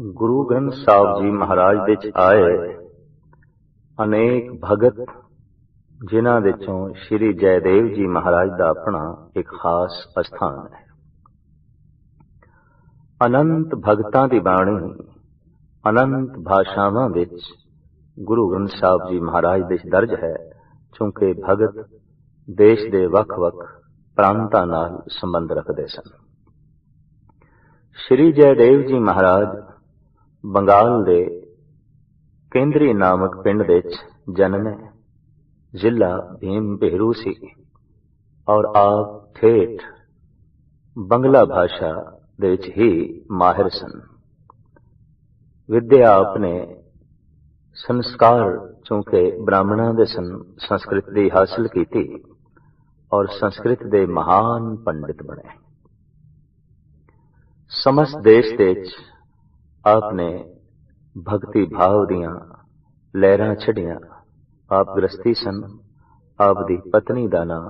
ਗੁਰੂ ਗ੍ਰੰਥ ਸਾਹਿਬ ਜੀ ਮਹਾਰਾਜ ਦੇ ਚ ਆਏ ਅਨੇਕ ਭਗਤ, ਜਿਨ੍ਹਾਂ ਵਿੱਚੋਂ ਸ੍ਰੀ ਜੈਦੇਵ ਜੀ ਮਹਾਰਾਜ ਦਾ ਆਪਣਾ ਇੱਕ ਖਾਸ ਅਸਥਾਨ ਹੈ। ਅਨੰਤ ਭਗਤਾਂ ਦੀ ਬਾਣੀ, ਅਨੰਤ ਭਾਸ਼ਾਵਾਂ ਵਿੱਚ ਗੁਰੂ ਗ੍ਰੰਥ ਸਾਹਿਬ ਜੀ ਮਹਾਰਾਜ ਦੇ ਦਰਜ ਹੈ, ਕਿਉਂਕਿ ਭਗਤ ਦੇਸ਼ ਦੇ ਵੱਖ-ਵੱਖ ਪ੍ਰਾਂਤਾਂ ਨਾਲ ਸੰਬੰਧ ਰੱਖਦੇ ਸਨ। ਸ਼੍ਰੀ ਜੈਦੇਵ ਜੀ ਮਹਾਰਾਜ ਬੰਗਾਲ ਦੇ ਕੇਂਦਰੀ ਨਾਮਕ ਪਿੰਡ ਵਿੱਚ ਜਨਮੇ ਜ਼ਿਲ੍ਹਾ ਭੀਮ ਬਹਿਰੂ ਸੀ ਔਰ ਆਪ ਠੇਠ ਬੰਗਲਾ ਭਾਸ਼ਾ ਦੇ ਵਿੱਚ ਹੀ ਮਾਹਿਰ ਸਨ। ਵਿਦਿਆ ਆਪਨੇ ਸੰਸਕਾਰ ਚੂੰਕਿ ਬ੍ਰਾਹਮਣਾਂ ਦੇ ਸਨ ਸੰਸਕ੍ਰਿਤ ਦੀ ਹਾਸਲ ਕੀਤੀ ਔਰ ਸੰਸਕ੍ਰਿਤ ਦੇ ਮਹਾਨ ਪੰਡਿਤ ਬਣੇ। ਸਮਸਤ ਦੇਸ਼ ਦੇ ਵਿੱਚ ਆਪ ਨੇ ਭਗਤੀ ਭਾਵ ਦੀਆਂ ਲਹਿਰਾਂ ਛੱਡੀਆਂ। ਆਪ ਗ੍ਰਸਤੀ ਸਨ। ਆਪ ਦੀ ਪਤਨੀ ਦਾ ਨਾਮ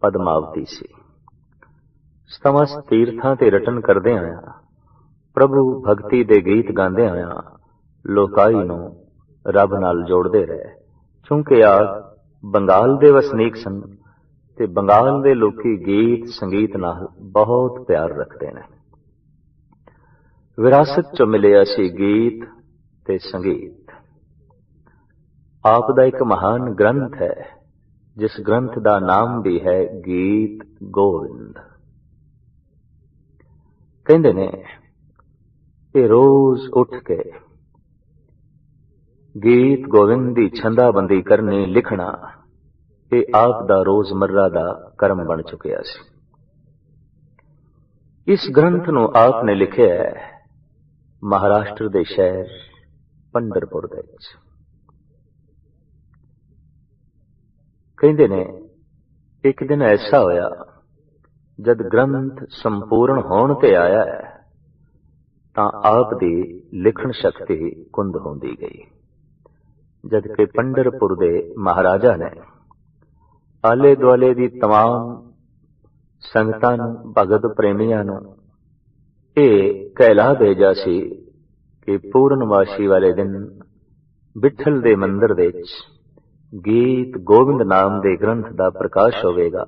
ਪਦਮਾਵਤੀ ਸੀ। ਸਮਸਤ ਤੀਰਥਾਂ ਤੇ ਰਟਨ ਕਰਦੇ ਆਇਆ, ਪ੍ਰਭੂ ਭਗਤੀ ਦੇ ਗੀਤ ਗਾਉਂਦੇ ਆਇਆ, ਲੋਕਾਈ ਨੂੰ ਰੱਬ ਨਾਲ ਜੋੜਦੇ ਰਹੇ। ਕਿਉਂਕਿ ਆਪ ਬੰਗਾਲ ਦੇ ਵਸਨੀਕ ਸਨ ਤੇ ਬੰਗਾਲ ਦੇ ਲੋਕੀ ਗੀਤ ਸੰਗੀਤ ਨਾਲ ਬਹੁਤ ਪਿਆਰ ਰੱਖਦੇ ਨੇ। ਵਿਰਾਸਤ ਚ ਮਿਲਿਆ ਸੀ ਗੀਤ ਤੇ ਸੰਗੀਤ। ਆਪ ਦਾ ਇੱਕ ਮਹਾਨ ਗ੍ਰੰਥ ਹੈ, ਜਿਸ ਗ੍ਰੰਥ ਦਾ ਨਾਮ ਵੀ ਹੈ ਗੀਤ ਗੋਵਿੰਦ। ਕਹਿੰਦੇ ਨੇ, ਇਹ ਰੋਜ਼ ਉੱਠ ਕੇ ਗੀਤ ਗੋਵਿੰਦ ਦੀ ਛੰਦਾਬੰਦੀ ਕਰਨੀ ਲਿਖਣਾ, ਇਹ ਆਪ ਦਾ ਰੋਜ਼ਮਰਰਾ ਦਾ ਕਰਮ ਬਣ ਚੁੱਕਿਆ ਸੀ। ਇਸ ਗ੍ਰੰਥ ਨੂੰ ਆਪ ਨੇ ਲਿਖਿਆ ਹੈ ਮਹਾਰਾਸ਼ਟਰ ਦੇ ਸ਼ਹਿਰ ਪੰਡਰਪੁਰ ਦੇ ਵਿੱਚ ਕਹਿੰਦੇ ਨੇ ਇੱਕ ਦਿਨ ਐਸਾ ਹੋਇਆ ਜਦ ਗ੍ਰੰਥ ਸੰਪੂਰਨ ਹੋਣ ਤੇ ਆਇਆ ਹੈ ਤਾਂ ਆਪ ਦੀ ਲਿਖਣ ਸ਼ਕਤੀ ਕੁੰਦ ਹੁੰਦੀ ਗਈ ਜਦ ਕਿ ਪੰਡਰਪੁਰ ਦੇ ਮਹਾਰਾਜਾ ਨੇ ਆਲੇ ਦੁਆਲੇ ਦੀ तमाम ਸੰਗਤਾਂ ਨੂੰ ਭਗਤ ਪ੍ਰੇਮੀਆਂ ਨੂੰ ਇਹ ਕਹਿਲਾ ਭੇਜਾ ਸੀ ਕਿ ਪੂਰਨਮਾਸ਼ੀ ਵਾਲੇ ਦਿਨ ਵਿਠਲ ਦੇ ਮੰਦਰ ਦੇ ਵਿੱਚ ਗੀਤ ਗੋਬਿੰਦ ਨਾਮ ਦੇ ਗ੍ਰੰਥ ਦਾ ਪ੍ਰਕਾਸ਼ ਹੋਵੇਗਾ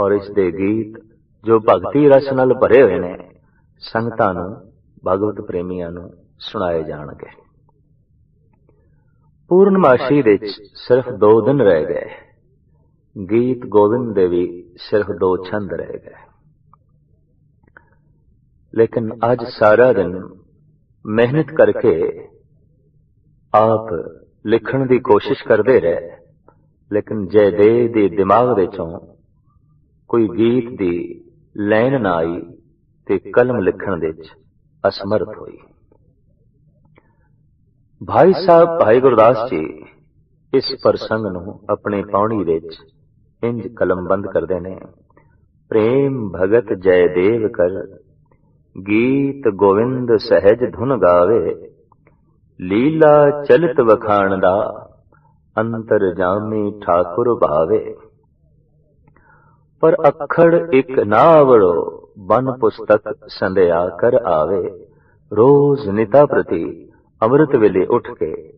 ਔਰ ਇਸ ਦੇ ਗੀਤ ਜੋ ਭਗਤੀ ਰਸ ਨਾਲ ਭਰੇ ਹੋਏ ਨੇ, ਸੰਗਤਾਂ ਨੂੰ, ਭਗਵਤ ਪ੍ਰੇਮੀਆਂ ਨੂੰ ਸੁਣਾਏ ਜਾਣਗੇ। ਪੂਰਨਮਾਸ਼ੀ ਦੇ ਵਿੱਚ ਸਿਰਫ 2 ਦਿਨ ਰਹਿ ਗਏ। ਗੀਤ ਗੋਬਿੰਦ ਦੇ ਵੀ ਸਿਰਫ 2 ਛੰਦ ਰਹਿ ਗਏ। ਲੇਕਿਨ ਅੱਜ ਸਾਰਾ ਦਿਨ ਮਿਹਨਤ ਕਰਕੇ ਆਪ ਲਿਖਣ ਦੀ ਕੋਸ਼ਿਸ਼ ਕਰਦੇ ਰਹੇ। ਲੇਕਿਨ ਜੈਦੇਵ ਦੇ ਦਿਮਾਗ ਵਿੱਚੋਂ ਕੋਈ ਗੀਤ ਦੀ ਲਾਈਨ ਨਾ ਆਈ ਤੇ ਕਲਮ ਲਿਖਣ ਵਿੱਚ ਅਸਮਰਥ ਹੋਈ। ਭਾਈ ਸਾਹਿਬ, ਭਾਈ ਗੁਰਦਾਸ ਜੀ ਇਸ ਪ੍ਰਸੰਗ ਨੂੰ ਆਪਣੇ ਪਾਉਣੀ ਵਿੱਚ ਇੰਜ ਕਲਮਬੰਦ ਕਰਦੇ ਨੇ, ਪ੍ਰੇਮ ਭਗਤ ਜੈਦੇਵ ਕਰ ਗੀਤ ਗੋਵਿੰਦ ਸਹਿਜ ਧੁਨ ਗਾਵੇ, ਲੀਲਾ ਚਲਿਤ ਵਖਾਣ ਦਾ ਅੰਤਰ ਜਾਮੀ ਠਾਕੁਰ ਭਾਵੇ। ਪਰ ਅੱਖੜ ਇੱਕ ਨਾ ਆਵੜੋ ਬਨ ਪੁਸਤਕ ਸੰਧਿਆ ਕਰ ਆਵੇ। ਰੋਜ਼ ਨਿਤਾ ਪ੍ਰਤੀ ਅੰਮ੍ਰਿਤ ਵੇਲੇ ਉੱਠ ਕੇ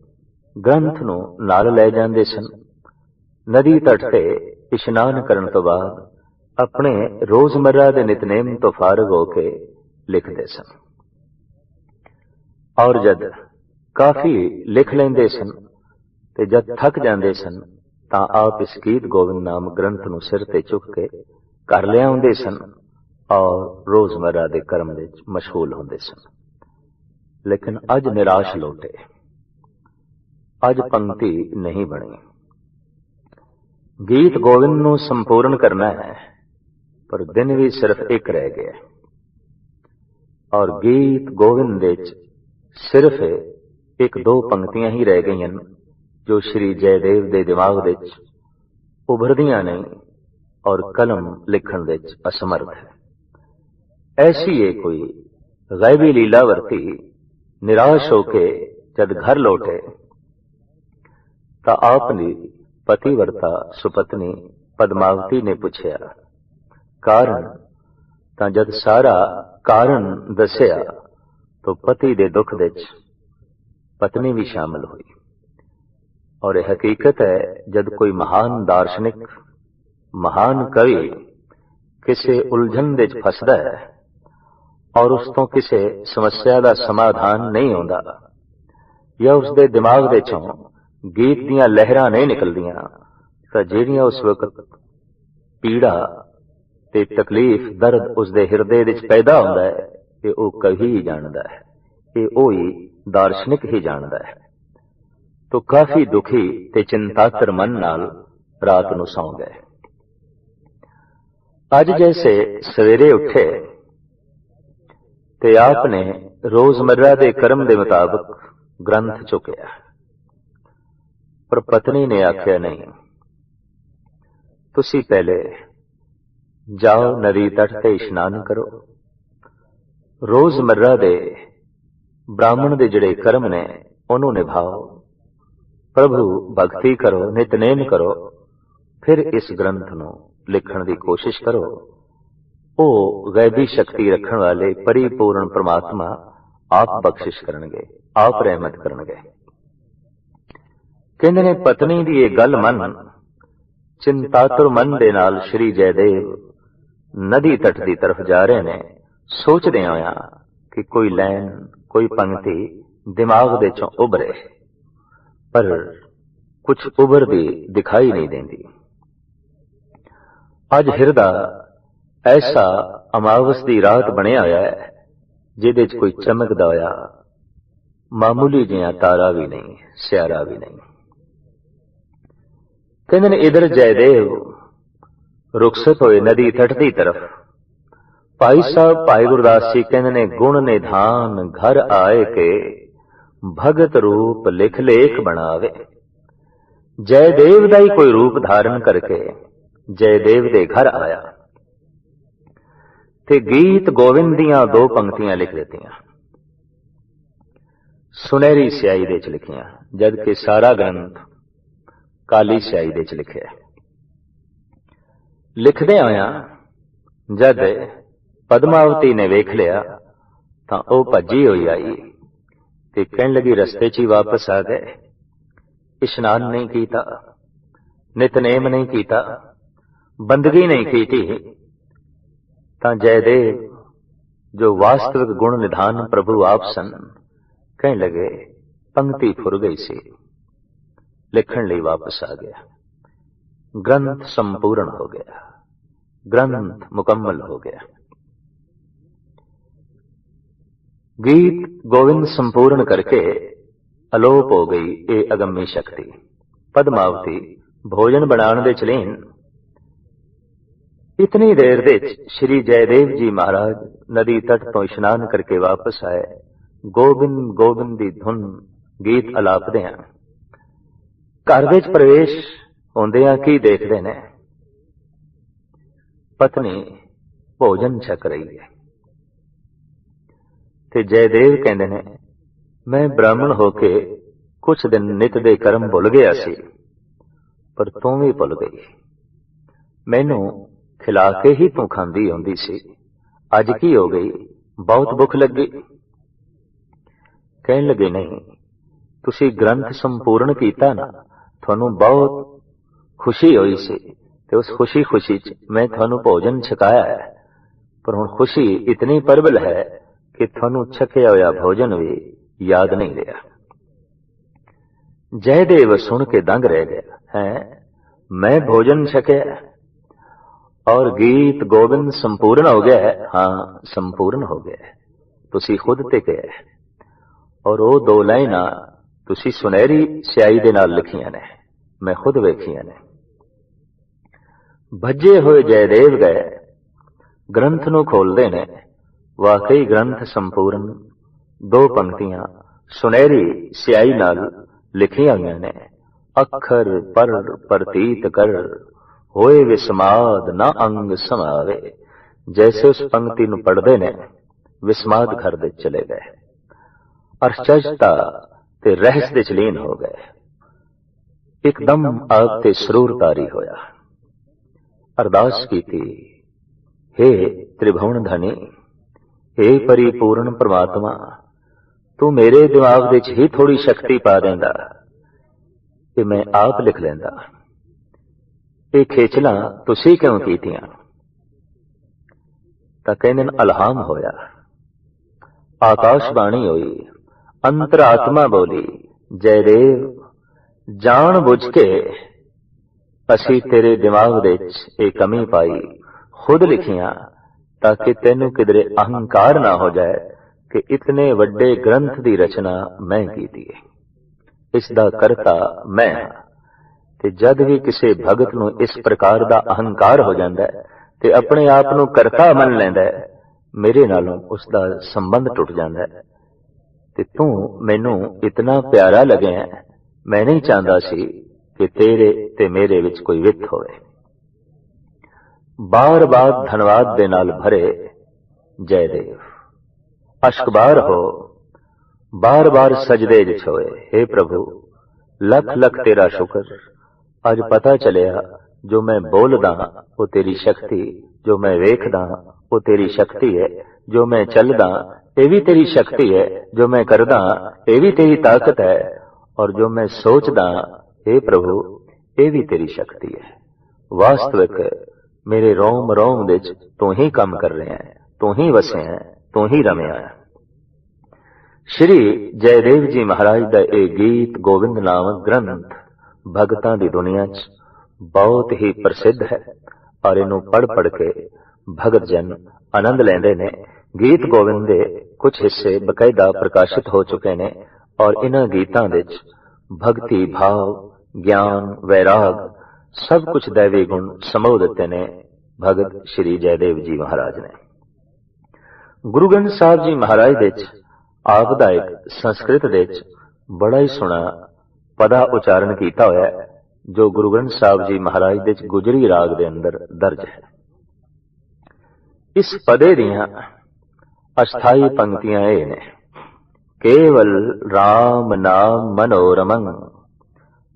ਗ੍ਰੰਥ ਨੂੰ ਨਾਲ ਲੈ ਜਾਂਦੇ ਸਨ। ਨਦੀ ਤਟ ਤੇ ਇਸ਼ਨਾਨ ਕਰਨ ਤੋਂ ਬਾਅਦ ਆਪਣੇ ਰੋਜ਼ਮਰਰਾ ਦੇ ਨਿਤਨੇਮ ਤੋਂ ਫਾਰਗ ਹੋ ਕੇ ਲਿਖਦੇ ਸਨ। ਔਰ ਜਦ ਕਾਫੀ ਲਿਖ ਲੈਂਦੇ ਸਨ ਤੇ ਜਦ ਥੱਕ ਜਾਂਦੇ ਸਨ, ਤਾਂ ਆਪ ਇਸ ਗੀਤ ਗੋਬਿੰਦ ਨਾਮ ਗ੍ਰੰਥ ਨੂੰ ਸਿਰ ਤੇ ਚੁੱਕ ਕੇ ਘਰ ਲਿਆਉਂਦੇ ਸਨ ਔਰ ਰੋਜ਼ਮਰਰਾ ਦੇ ਕਰਮ ਵਿੱਚ ਮਸ਼ਗੂਲ ਹੁੰਦੇ ਸਨ। ਲੇਕਿਨ ਅੱਜ ਨਿਰਾਸ਼ ਲੋਟੇ। ਅੱਜ ਪੰਕਤੀ ਨਹੀਂ ਬਣੀ। ਗੀਤ ਗੋਬਿੰਦ ਨੂੰ ਸੰਪੂਰਨ ਕਰਨਾ ਹੈ, ਪਰ ਦਿਨ ਵੀ ਸਿਰਫ ਇੱਕ ਰਹਿ ਗਿਆ। ਔਰ ਗੀਤ ਗੋਬਿੰਦ ਵਿੱਚ ਸਿਰਫ ਇੱਕ ਦੋ ਪੰਕਤੀਆਂ ਹੀ ਰਹਿ ਗਈਆਂ ਜੋ ਸ਼੍ਰੀ ਜੈਦੇਵ ਦੇ ਦਿਮਾਗ ਵਿੱਚ ਉਭਰਦੀਆਂ ਨਹੀਂ ਔਰ ਕਲਮ ਲਿਖਣ ਵਿੱਚ ਅਸਮਰਥ ਹੈ। ਐਸੀ ਹੈ ਕੋਈ ਗੈਬੀ ਲੀਲਾ ਵਰਤੀ ਨਿਰਾਸ਼ ਹੋ ਕੇ ਜਦ ਘਰ ਲੌਟੇ ਤਾਂ ਆਪਨੀ ਪਤੀ ਵਰਤਾ ਸੁਪਤਨੀ ਪਦਮਾਵਤੀ ਨੇ ਪੁੱਛਿਆ। ਕਾਰਨ ਤਾਂ ਜਦ ਸਾਰਾ ਕਾਰਨ ਦੱਸਿਆ, ਤਾਂ ਪਤੀ ਦੇ ਦੁੱਖ ਦੇ ਵਿੱਚ ਪਤਨੀ ਵੀ ਸ਼ਾਮਲ ਹੋਈ। ਔਰ ਇਹ ਹਕੀਕਤ ਹੈ, ਜਦ ਕੋਈ ਮਹਾਨ ਦਾਰਸ਼ਨਿਕ, ਮਹਾਨ ਕਵੀ ਕਿਸੇ ਉਲਝਣ ਦੇ ਵਿੱਚ ਫਸਦਾ ਹੈ ਔਰ ਉਸ ਤੋਂ ਕਿਸੇ ਸਮੱਸਿਆ ਦਾ ਸਮਾਧਾਨ ਨਹੀਂ ਆਉਂਦਾ ਜਾਂ ਉਸ ਦੇ ਦਿਮਾਗ ਦੇ ਚੋਂ ਗੀਤ ਦੀਆਂ ਲਹਿਰਾਂ ਨਹੀਂ ਨਿਕਲਦੀਆਂ, ਤਾਂ ਜਿਹੜੀਆਂ ਉਸ ਵਕਤ ਪੀੜਾ ਤੇ ਤਕਲੀਫ ਦਰਦ ਉਸ ਦੇ ਹਿਰਦੇ ਵਿੱਚ ਪੈਦਾ ਹੁੰਦਾ ਹੈ ਤੇ ਉਹ ਕਵੀ ਹੀ ਜਾਣਦਾ ਹੈ। ਇਹ ਉਹ ਹੀ ਦਾਰਸ਼ਨਿਕ ਹੀ ਜਾਣਦਾ ਹੈ। ਤੋ ਕਾਫੀ ਦੁਖੀ ਤੇ ਚਿੰਤਾਤਰ ਮਨ ਨਾਲ ਰਾਤ ਨੂੰ ਸੌਂ ਗਏ ਅੱਜ ਜੈਸੇ ਸਵੇਰੇ ਉੱਠੇ ਤੇ ਆਪ ਨੇ ਰੋਜ਼ਮर्रा ਦੇ ਕਰਮ ਦੇ ਮੁਤਾਬਕ ਗ੍ਰੰਥ ਚੁੱਕਿਆ। ਪਰ ਪਤਨੀ ਨੇ ਆਖਿਆ, ਨਹੀਂ, ਤੁਸੀਂ ਪਹਿਲੇ ਜਾਓ ਨਦੀ ਤਟ ਤੇ ਇਸ਼ਨਾਨ ਕਰੋ। ਰੋਜ਼ਮर्रा ਦੇ ਬ੍ਰਾਹਮਣ ਦੇ ਜਿਹੜੇ ਕਰਮ ਨੇ, ਉਹਨੂੰ ਨਿਭਾਓ। ਪ੍ਰਭੂ ਭਗਤੀ ਕਰੋ, ਨਿਤਨੇਮ ਕਰੋ, ਫਿਰ ਇਸ ਗ੍ਰੰਥ ਨੂੰ ਲਿਖਣ ਦੀ ਕੋਸ਼ਿਸ਼ ਕਰੋ। ਉਹ ਗੈਬੀ ਸ਼ਕਤੀ ਰੱਖਣ ਵਾਲੇ ਪਰਿਪੂਰਨ ਪ੍ਰਮਾਤਮਾ ਆਪ ਬਖਸ਼ਿਸ਼ ਕਰਨਗੇ, ਆਪ ਰਹਿਮਤ ਕਰਨਗੇ। ਕਹਿੰਦੇ ਨੇ, ਪਤਨੀ ਦੀ ਇਹ ਗੱਲ ਮੰਨ, ਚਿੰਤਾਤੁਰ ਮਨ ਦੇ ਨਾਲ ਸ਼੍ਰੀ ਜੈਦੇਵ ਨਦੀ ਤਟ ਦੀ ਤਰਫ ਜਾ ਰਹੇ ਨੇ, ਸੋਚਦੇ ਹੋਇਆ ਕਿ ਕੋਈ ਲਾਈਨ, ਕੋਈ ਪੰਕਤੀ ਦਿਮਾਗ ਦੇ ਚੋਂ ਉਭਰੇ। ਪਰ ਕੁਝ ਉਭਰਦੀ ਦਿਖਾਈ ਨਹੀਂ ਦਿੰਦੀ। ਅੱਜ ਹਿਰਦਾ ਐਸਾ ਅਮਾਵਸ ਦੀ ਰਾਤ ਬਣਿਆ ਹੋਇਆ ਹੈ, ਜਿਹਦੇ 'ਚ ਕੋਈ ਚਮਕਦਾ ਹੋਇਆ ਮਾਮੂਲੀ ਜਿਹਾ ਤਾਰਾ ਵੀ ਨਹੀਂ, ਸਿਆਰਾ ਵੀ ਨਹੀਂ। ਕਹਿੰਦੇ ਨੇ, ਇਧਰ ਜੈਦੇਵ ਰੁਖਸਤ ਹੋਏ ਨਦੀ ਤਟ ਦੀ ਤਰਫ। ਭਾਈ ਸਾਹਿਬ, ਭਾਈ ਗੁਰਦਾਸ ਜੀ ਕਹਿੰਦੇ ਨੇ, ਗੁਣ ਨਿਧਾਨ ਘਰ ਆਏ ਕੇ, ਭਗਤ ਰੂਪ ਲਿਖ ਲੇਖ ਬਣਾਵੇ। ਜੈ ਦੇਵ ਦਾ ਹੀ ਕੋਈ ਰੂਪ ਧਾਰਨ ਕਰਕੇ, ਜੈਦੇਵ ਦੇ ਘਰ ਆਇਆ। ਤੇ ਗੀਤ ਗੋਵਿੰਦ ਦੀਆਂ ਦੋ ਪੰਕਤੀਆਂ ਲਿਖ ਦਿੱਤੀਆਂ। ਸੁਨਹਿਰੀ ਸਿਆਹੀ ਦੇ ਚ ਲਿਖੀਆਂ ਜਦ ਕਿ ਸਾਰਾ ਗ੍ਰੰਥ ਕਾਲੀ ਸਿਆਹੀ ਦੇ ਚ ਲਿਖਿਆ। ਲਿਖਦੇ ਆਇਆ ਜਦ ਪਦਮਾਵਤੀ ਨੇ ਵੇਖ ਲਿਆ ਤਾਂ ਉਹ ਭੱਜੀ ਹੋਈ ਆਈ ਤੇ ਕਹਿਣ ਲੱਗੀ ਰਸਤੇ 'ਚ ਹੀ ਵਾਪਸ ਆ ਗਏ। ਇਸ਼ਨਾਨ ਨਹੀਂ ਕੀਤਾ ਨਿਤਨੇਮ ਨਹੀਂ ਕੀਤਾ ਬੰਦਗੀ ਨਹੀਂ ਕੀਤੀ। ਤਾਂ ਜੈਦੇਵ ਜੋ ਵਾਸਤਵਿਕ ਗੁਣ ਨਿਧਾਨ ਪ੍ਰਭੂ ਆਪ ਸਨ ਕਹਿਣ ਲਗੇ ਪੰਕਤੀ ਫੁਰ ਗਈ ਸੀ। ਲਿਖਣ ਲਈ ਵਾਪਸ ਆ ਗਿਆ। ਗ੍ਰੰਥ ਸੰਪੂਰਨ ਹੋ ਗਿਆ। ਗ੍ਰੰਥ ਮੁਕੰਮਲ ਹੋ ਗਿਆ ਗੀਤ ਗੋविंद ਸੰਪੂਰਨ ਕਰਕੇ ਅਲੋਪ ਹੋ ਗਈ ਇਹ ਅਗੰਮੀ ਸ਼ਕਤੀ ਪਦਮਾਵਤੀ ਭੋਜਨ ਬਣਾਉਣ ਦੇ ਚਲੇਨ ਇਤਨੀ ਦੇਰ ਵਿੱਚ ਸ਼੍ਰੀ ਜੈਦੇਵ ਜੀ ਮਹਾਰਾਜ ਨਦੀ ਤਟ ਤੋਂ ਇਸ਼ਨਾਨ ਕਰਕੇ ਵਾਪਸ ਆਏ ਗੋਬਿੰਦ ਗੋਬਿੰਦ ਦੀ ਧੁਨ ਗੀਤ ਅਲਾਪਦੇ ਹਨ ਘਰ ਵਿੱਚ ਪ੍ਰਵੇਸ਼ ਹੁੰਦਿਆਂ ਕੀ ਦੇਖਦੇ ਨੇ ਪਤਨੀ ਭੋਜਨ ਛਕ ਰਹੀ ਹੈ। ਤੇ ਜੈਦੇਵ ਕਹਿੰਦੇ ਨੇ, ਮੈਂ ਬ੍ਰਾਹਮਣ ਹੋ ਕੇ ਕੁਝ ਦਿਨ ਨਿਤ ਦੇ ਕਰਮ ਭੁੱਲ ਗਿਆ ਸੀ, ਪਰ ਤੂੰ ਵੀ ਭੁੱਲ ਗਈ। ਮੈਨੂੰ ਖਿਲਾ ਕੇ ਹੀ ਤੂੰ ਖਾਂਦੀ ਹੁੰਦੀ ਸੀ। ਅੱਜ ਕੀ ਹੋ ਗਈ? ਬਹੁਤ ਭੁੱਖ ਲੱਗੀ। ਕਹਿਣ ਲੱਗੇ, ਨਹੀਂ, ਤੁਸੀਂ ਗ੍ਰੰਥ ਸੰਪੂਰਨ ਕੀਤਾ ਨਾ, ਤੁਹਾਨੂੰ ਬਹੁਤ ਖੁਸ਼ੀ ਹੋਈ ਸੀ। ਤੇ ਉਸ ਖੁਸ਼ੀ ਖੁਸ਼ੀ ਚ ਮੈਂ ਤੁਹਾਨੂੰ ਭੋਜਨ ਛਕਾਇਆ ਹੈ। ਪਰ ਹੁਣ ਖੁਸ਼ੀ ਇਤਨੀ ਪਰਬਲ ਹੈ ਕਿ ਤੁਹਾਨੂੰ ਛਕਿਆ ਹੋਇਆ ਭੋਜਨ ਵੀ ਯਾਦ ਨਹੀਂ ਰਿਹਾ। ਜੈਦੇਵ ਸੁਣ ਕੇ ਦੰਗ ਰਹਿ ਗਿਆ। ਹੈ? ਮੈਂ ਭੋਜਨ ਛਕਿਆ ਔਰ ਗੀਤ ਗੋਬਿੰਦ ਸੰਪੂਰਨ ਹੋ ਗਿਆ ਹੈ। ਹਾਂ, ਸੰਪੂਰਨ ਹੋ ਗਿਆ ਤੁਸੀਂ ਖੁਦ ਤੇ ਕਿਹਾ ਔਰ ਉਹ ਦੋ ਲਾਈਨਾਂ ਤੁਸੀਂ ਸੁਨਹਿਰੀ ਸਿਆਈ ਦੇ ਨਾਲ ਲਿਖੀਆਂ ਨੇ। ਮੈਂ ਖੁਦ ਵੇਖੀਆਂ ਨੇ। ਭੱਜੇ ਹੋਏ ਜੈਦੇਵ ਗਏ। ਗ੍ਰੰਥ ਨੂੰ ਖੋਲਦੇ ਨੇ। ਵਾਕਈ ਗ੍ਰੰਥ ਸੰਪੂਰਨ। ਦੋ ਪੰਕਤੀਆਂ, ਸੁਨਹਿਰੀ ਸਿਆਹੀ ਨਾਲ ਲਿਖੀਆਂ ਗਈਆਂ ਨੇ। ਅੱਖਰ ਪਰ ਪ੍ਰਤੀਤ ਕਰ, ਹੋਏ ਵਿਸਮਾਦ ਨਾ ਅੰਗ ਸਮਾਵੇ। ਜੈਸੇ ਉਸ ਪੰਕਤੀ ਨੂੰ ਪੜਦੇ ਨੇ, ਵਿਸਮਾਦ ਘਰ ਦੇ ਚਲੇ ਗਏ। ਅਰਚਜਤਾ ਤੇ ਰਹਿਸ ਦੇ ਚਲੀਨ ਹੋ ਗਏ। ਇੱਕਦਮ ਆਪ ਤੇ ਸਰੂਰ ਤਾਰੀ ਹੋਇਆ। ਅਰਦਾਸ ਕੀਤੀ। हे ਤ੍ਰਿਭਵਨ ਧਨੀ हे ਪਰਿਪੂਰਨ ਪ੍ਰਮਾਤਮਾ ਤੂੰ ਮੇਰੇ ਦਿਮਾਗ ਵਿੱਚ ਹੀ ਥੋੜੀ ਸ਼ਕਤੀ ਪਾ ਦਿੰਦਾ ਤੇ ਮੈਂ ਆਪ ਲਿਖ ਲੈਂਦਾ। ਇਹ ਖੇਚਲਾਂ ਤੁਸੀਂ ਕਿਉਂ ਕੀਤੀਆਂ? ਤਾਂ ਕਹਿੰਦੇ ਨੇ ਅਲਹਾਮ ਹੋਇਆ। ਆਕਾਸ਼ ਬਾਣੀ ਹੋਈ ਅੰਤਰਾਤਮਾ ਬੋਲੀ ਜੈਦੇਵ ਜਾਣ ਬੁੱਝ ਕੇ ਅਸੀਂ ਤੇਰੇ ਦਿਮਾਗ ਦੇ ਵਿੱਚ ਇਹ ਕਮੀ ਪਾਈ, ਖੁਦ ਲਿਖੀਆਂ, ਤਾਂ ਕਿ ਤੈਨੂੰ ਕਿਧਰੇ ਅਹੰਕਾਰ ਨਾ ਹੋ ਜਾਏ, ਕਿ ਇਤਨੇ ਵੱਡੇ ਗ੍ਰੰਥ ਦੀ ਰਚਨਾ ਮੈਂ ਕੀਤੀ ਹੈ ਇਸ ਦਾ ਕਰਤਾ ਮੈਂ ਹਾਂ। ਤੇ ਜਦ ਵੀ ਕਿਸੇ ਭਗਤ ਨੂੰ ਇਸ ਪ੍ਰਕਾਰ ਦਾ ਅਹੰਕਾਰ ਹੋ ਜਾਂਦਾ ਹੈ, ਤੇ ਆਪਣੇ ਆਪ ਨੂੰ ਕਰਤਾ ਮੰਨ ਲੈਂਦਾ ਹੈ, ਮੇਰੇ ਨਾਲੋਂ ਉਸ ਦਾ ਸੰਬੰਧ ਟੁੱਟ ਜਾਂਦਾ ਹੈ। ਤੇ ਤੂੰ ਮੈਨੂੰ ਇਤਨਾ ਪਿਆਰਾ ਲੱਗਿਆ ਮੈਂ ਨਹੀਂ ਚਾਹੁੰਦਾ ਸੀ ਕਿ ਤੇਰੇ ਤੇ ਮੇਰੇ ਵਿੱਚ ਕੋਈ ਵਿਤ ਹੋਵੇ ਬਾਰ-ਬਾਰ ਧੰਨਵਾਦ ਦੇ ਨਾਲ ਭਰੇ ਜੈ ਦੇਵ ਅਸ਼ਕਬਾਰ ਹੋ ਬਾਰ-ਬਾਰ ਸਜਦੇ ਜਿ ਹੋਏ हे ਪ੍ਰਭੂ ਲੱਖ ਲੱਖ ਤੇਰਾ ਸ਼ੁਕਰ ਅੱਜ ਪਤਾ ਚੱਲਿਆ ਜੋ ਮੈਂ ਬੋਲਦਾ ਉਹ ਤੇਰੀ ਸ਼ਕਤੀ ਜੋ ਮੈਂ ਵੇਖਦਾ ਉਹ ਤੇਰੀ ਸ਼ਕਤੀ ਹੈ ਜੋ ਮੈਂ ਚੱਲਦਾ ਇਹ ਵੀ ਤੇਰੀ ਸ਼ਕਤੀ ਹੈ ਜੋ ਮੈਂ ਕਰਦਾ ਇਹ ਵੀ ਤੇਰੀ ਤਾਕਤ ਹੈ ਔਰ ਜੋ ਮੈਂ ਸੋਚਦਾ हे ਪ੍ਰਭੂ, ਇਹ ਵੀ ਤੇਰੀ ਸ਼ਕਤੀ ਹੈ। ਵਾਸਤਵਿਕ ਮੇਰੇ ਰੋਮ ਰੋਮ ਵਿੱਚ ਤੂੰ ਹੀ ਕੰਮ ਕਰ ਰਿਹਾ ਹੈ, ਤੂੰ ਹੀ ਵਸਿਆ ਹੈ, ਤੂੰ ਹੀ ਰਮਿਆ ਹੈ। ਸ਼੍ਰੀ ਜੈਦੇਵ ਜੀ ਮਹਾਰਾਜ ਦਾ ਇਹ ਗੀਤ ਗੋਬਿੰਦ ਨਾਮਕ ਗ੍ਰੰਥ ਭਗਤਾਂ ਦੀ ਦੁਨੀਆ 'ਚ ਬਹੁਤ ਹੀ ਪ੍ਰਸਿੱਧ ਹੈ ਔਰ ਇਹਨੂੰ ਪੜ ਪੜ ਕੇ ਭਗਤ ਜਨ ਆਨੰਦ ਲੈਂਦੇ ਨੇ। ਗੀਤ ਗੋਬਿੰਦ ਦੇ ਕੁਝ ਹਿੱਸੇ ਬਕਾਇਦਾ ਪ੍ਰਕਾਸ਼ਿਤ ਹੋ ਚੁੱਕੇ ਨੇ ਔਰ ਇਹਨਾਂ ਗੀਤਾਂ ਵਿੱਚ ਭਗਤੀ ਭਾਵ ਗਿਆਨ ਵੈਰਾਗ ਸਭ ਕੁਝ ਦੇਵੀ ਗੁਣ ਸਮੋ ਦਿੱਤੇ ਨੇ ਭਗਤ ਸ਼੍ਰੀ ਜੈਦੇਵ ਜੀ ਮਹਾਰਾਜ ਨੇ ਗੁਰੂ ਗ੍ਰੰਥ ਸਾਹਿਬ ਜੀ ਮਹਾਰਾਜ ਦੇ ਵਿੱਚ ਆਪ ਦਾ ਇੱਕ ਸੰਸਕ੍ਰਿਤ ਦੇ ਵਿੱਚ ਬੜਾ ਹੀ ਸੋਹਣਾ ਪਦਾ ਉਚਾਰਨ ਕੀਤਾ ਹੋਇਆ ਹੈ ਜੋ ਗੁਰੂ ਗ੍ਰੰਥ ਸਾਹਿਬ ਜੀ ਮਹਾਰਾਜ ਦੇ ਵਿੱਚ ਗੁਜਰੀ ਰਾਗ ਦੇ ਅੰਦਰ ਦਰਜ ਹੈ ਇਸ ਪਦੇ ਦੀਆਂ ਅਸਥਾਈ ਪੰਕਤੀਆਂ ਇਹ ਨੇ ਕੇਵਲ RAM ਨਾਮ ਮਨੋਰਮੰ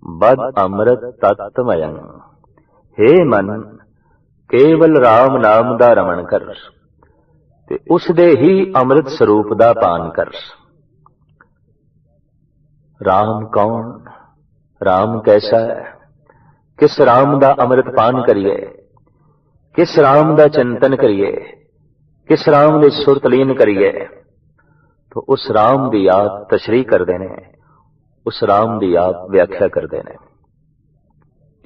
ਬਦ ਅੰਮ੍ਰਿਤ ਤਤਮਯੰ। हे ਮਨ, ਕੇਵਲ RAM ਨਾਮ ਦਾ ਰਮਣ ਕਰ ਤੇ ਉਸ ਦੇ ਹੀ ਅੰਮ੍ਰਿਤ ਸਰੂਪ ਦਾ ਪਾਨ ਕਰ। RAM ਕੌਣ? RAM ਕੈਸਾ ਹੈ? ਕਿਸ RAM ਦਾ ਅੰਮ੍ਰਿਤ ਪਾਨ ਕਰੀਏ? ਕਿਸ RAM ਦਾ ਚਿੰਤਨ ਕਰੀਏ? ਕਿਸ RAM ਦੇ ਸੁਰਤ ਲੀਨ ਕਰੀਏ? ਤੋ ਉਸ RAM ਦੀ ਯਾਦ ਤਸ਼ਰੀਹ ਕਰਦੇ ਨੇ। ਉਸ ਰਾਮ ਦੀ ਆਪ ਵਿਆਖਿਆ ਕਰਦੇ ਨੇ।